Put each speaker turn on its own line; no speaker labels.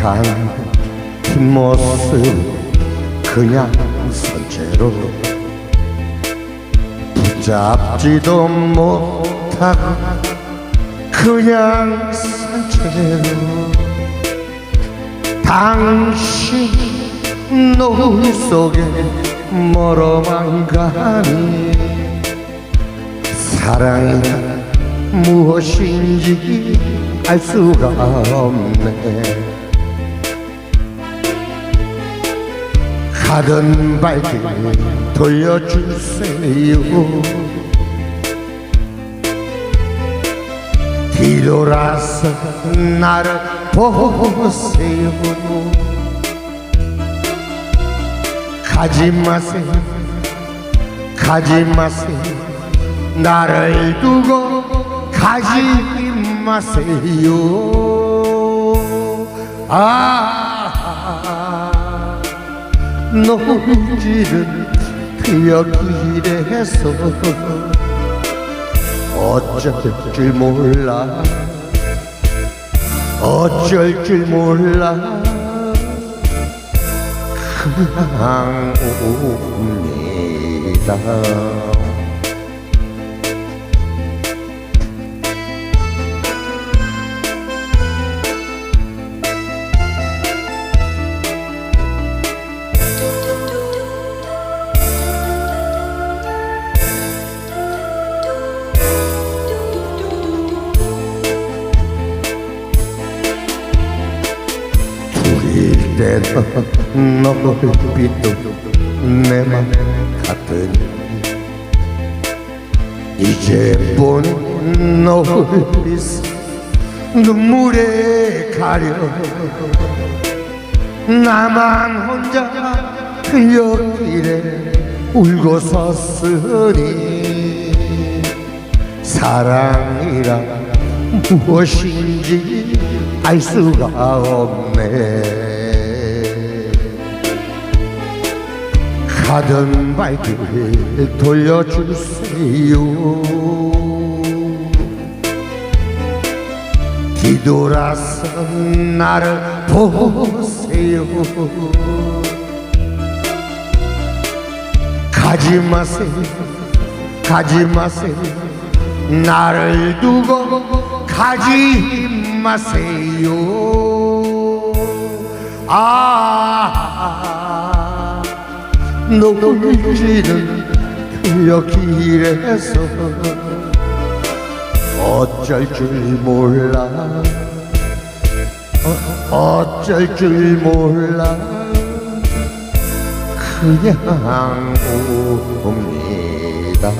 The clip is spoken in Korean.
간 뒷모습 그냥 선체로 붙잡지도 못하고 그냥 산채로 당신 노을 속에 멀어만 가니 사랑이 무엇인지 알 수가 없네 가던 발길 돌려주세요 뒤돌아서 나를 보세요. 가지 마세요. 가지 마세요. 나를 두고 가지 마세요. 아 노을지는 그여길에서. 어쩔 줄 몰라. 어쩔 줄 몰라. 그냥 옵니다 때는 너울빛도 내 맘 같으니 이제 보는 노을빛 눈물에 가려 나만 혼자 여길에 울고 섰으니 사랑이란 무엇인지 알 수가 없네 가던 발길 돌려주세요. 뒤돌아서 나를 보세요. 가지 마세요 가지 마세요. 나를 두고 가지 마세요. 아 노을지는 그여 길에서 어쩔 줄 몰라. 어, 어쩔 줄 몰라. 그냥 옵니다